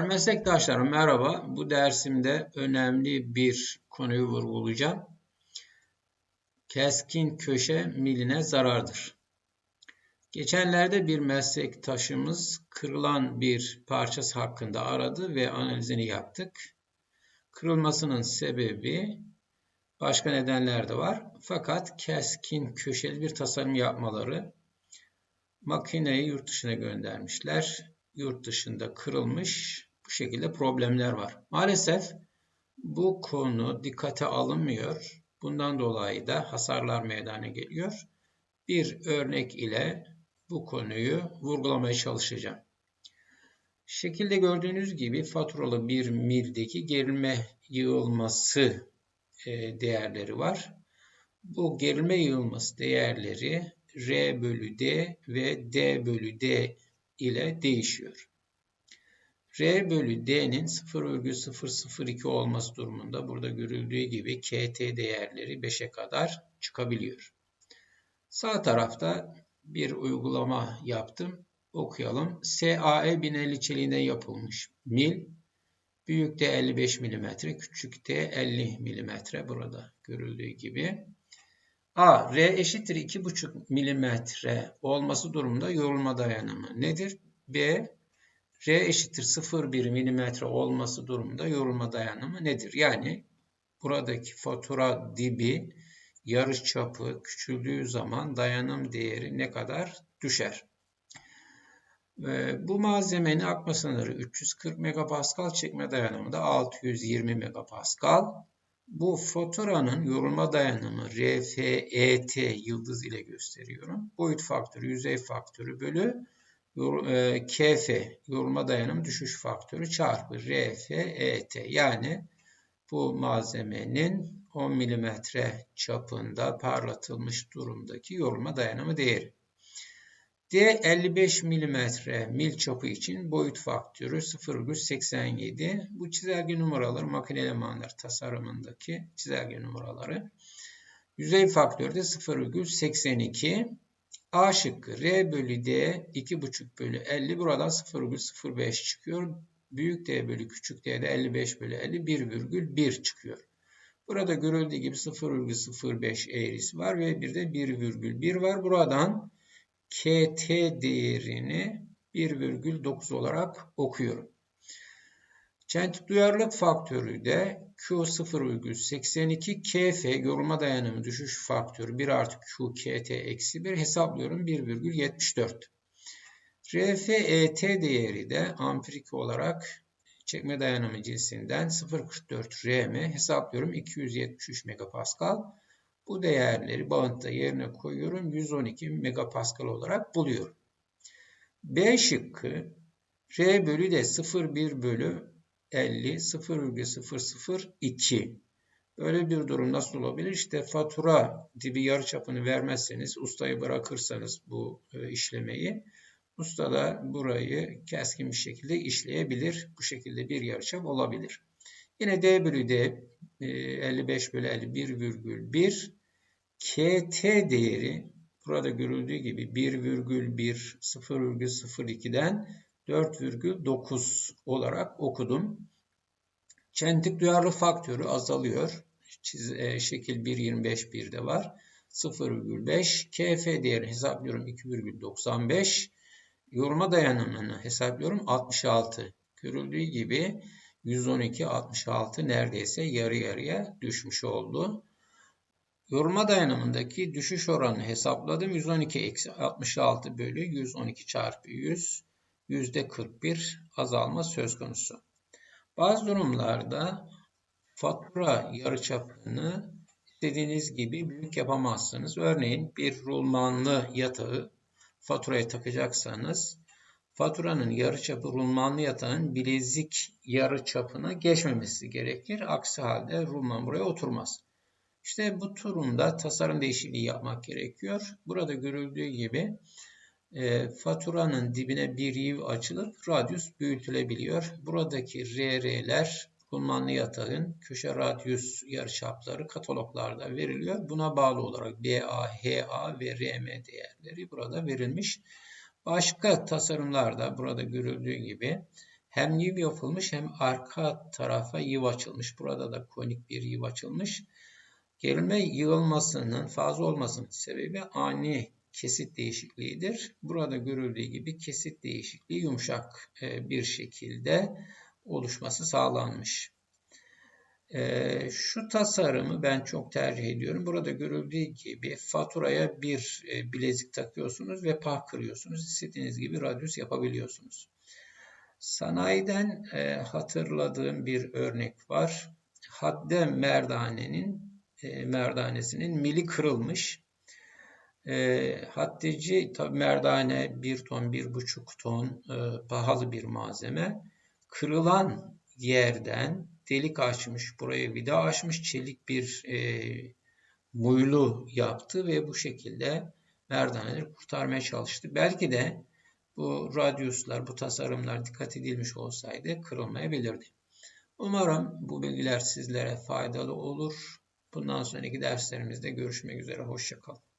Meslektaşlarım merhaba. Bu dersimde önemli bir konuyu vurgulayacağım. Keskin köşe miline zarardır. Geçenlerde bir meslektaşımız kırılan bir parçası hakkında aradı ve analizini yaptık. Kırılmasının sebebi başka nedenler de var. Fakat keskin köşeli bir tasarım yapmaları makineyi yurt dışına göndermişler. Yurt dışında kırılmış bu şekilde problemler var. Maalesef bu konu dikkate alınmıyor. Bundan dolayı da hasarlar meydana geliyor. Bir örnek ile bu konuyu vurgulamaya çalışacağım. Şekilde gördüğünüz gibi faturalı bir mildeki gerilme yığılması e, değerleri var. Bu gerilme yığılması değerleri R bölü D ve D bölü D ile değişiyor. R bölü D'nin 0,002 olması durumunda burada görüldüğü gibi KT değerleri 5'e kadar çıkabiliyor. Sağ tarafta bir uygulama yaptım. Okuyalım. SAE 1050 çeliğinden yapılmış mil. Büyük de 55 mm, küçük de 50 mm burada görüldüğü gibi. A, R eşittir 2,5 mm olması durumunda yorulma dayanımı nedir? B, R eşittir 0,1 mm olması durumunda yorulma dayanımı nedir? Yani buradaki fatura dibi yarış çapı küçüldüğü zaman dayanım değeri ne kadar düşer? Bu malzemenin akma sınırı 340 MPa, çekme dayanımı da 620 MPa. Bu faturanın yorulma dayanımı RFET yıldız ile gösteriyorum. Boyut faktörü, yüzey faktörü bölü e, KF yorulma dayanım düşüş faktörü çarpı RFET yani bu malzemenin 10 mm çapında parlatılmış durumdaki yorulma dayanımı değeri. D 55 mm mil çapı için boyut faktörü 0,87. Bu çizelge numaraları makine elemanları tasarımındaki çizelge numaraları. Yüzey faktörü de 0,82. A şıkkı R bölü D 2,5 bölü 50 buradan 0,05 çıkıyor. Büyük D bölü küçük D de 55 bölü 50 1,1 çıkıyor. Burada görüldüğü gibi 0,05 eğrisi var ve bir de 1,1 var. Buradan KT değerini 1,9 olarak okuyorum. Çentik duyarlılık faktörü de Q 0,82 KF yorulma dayanımı düşüş faktörü 1 artı Q KT eksi 1 hesaplıyorum 1,74. RFET değeri de ampirik olarak çekme dayanımı cinsinden 0,44 RM hesaplıyorum 273 megapascal. Bu değerleri bağıntıda yerine koyuyorum. 112 megapascal olarak buluyorum. B şıkkı R bölü de 0,1 bölü 50 0,002 Böyle bir durum nasıl olabilir? İşte fatura dibi yarıçapını vermezseniz, ustayı bırakırsanız bu e, işlemeyi, usta da burayı keskin bir şekilde işleyebilir. Bu şekilde bir yarıçap olabilir. Yine D bölü D 55 e, bölü 51,1 KT değeri burada görüldüğü gibi 1,1 0,02'den 4,9 olarak okudum. Çentik duyarlı faktörü azalıyor. Çiz, e, şekil 1.25.1'de var. 0,5. KF değeri hesaplıyorum 2,95. Yoruma dayanımını hesaplıyorum 66. Görüldüğü gibi 112 66 neredeyse yarı yarıya düşmüş oldu. Yorulma dayanımındaki düşüş oranını hesapladım. 112 eksi 66 bölü 112 çarpı 100 yüzde 41 azalma söz konusu. Bazı durumlarda fatura yarıçapını istediğiniz gibi büyük yapamazsınız. Örneğin bir rulmanlı yatağı faturaya takacaksanız faturanın yarıçapı rulmanlı yatağın bilezik yarıçapına geçmemesi gerekir. Aksi halde rulman buraya oturmaz. İşte bu durumda tasarım değişikliği yapmak gerekiyor. Burada görüldüğü gibi e, faturanın dibine bir yiv açılıp radyus büyütülebiliyor. Buradaki RR'ler kullanılı yatağın köşe radyus yarıçapları kataloglarda veriliyor. Buna bağlı olarak BA, HA ve RM değerleri burada verilmiş. Başka tasarımlarda burada görüldüğü gibi Hem yiv yapılmış hem arka tarafa yiv açılmış. Burada da konik bir yiv açılmış. Gerilme yığılmasının fazla olmasının sebebi ani kesit değişikliğidir. Burada görüldüğü gibi kesit değişikliği yumuşak e, bir şekilde oluşması sağlanmış. E, şu tasarımı ben çok tercih ediyorum. Burada görüldüğü gibi faturaya bir e, bilezik takıyorsunuz ve pah kırıyorsunuz. İstediğiniz gibi radyus yapabiliyorsunuz. Sanayiden hatırladığım bir örnek var. Hadde merdanenin merdanesinin mili kırılmış. E, haddeci tabi merdane 1 ton, 1,5 ton e, pahalı bir malzeme. Kırılan yerden delik açmış, buraya vida açmış, çelik bir e, muylu yaptı ve bu şekilde merdaneleri kurtarmaya çalıştı. Belki de bu radyuslar, bu tasarımlar dikkat edilmiş olsaydı kırılmayabilirdi. Umarım bu bilgiler sizlere faydalı olur. Bundan sonraki derslerimizde görüşmek üzere. Hoşçakalın.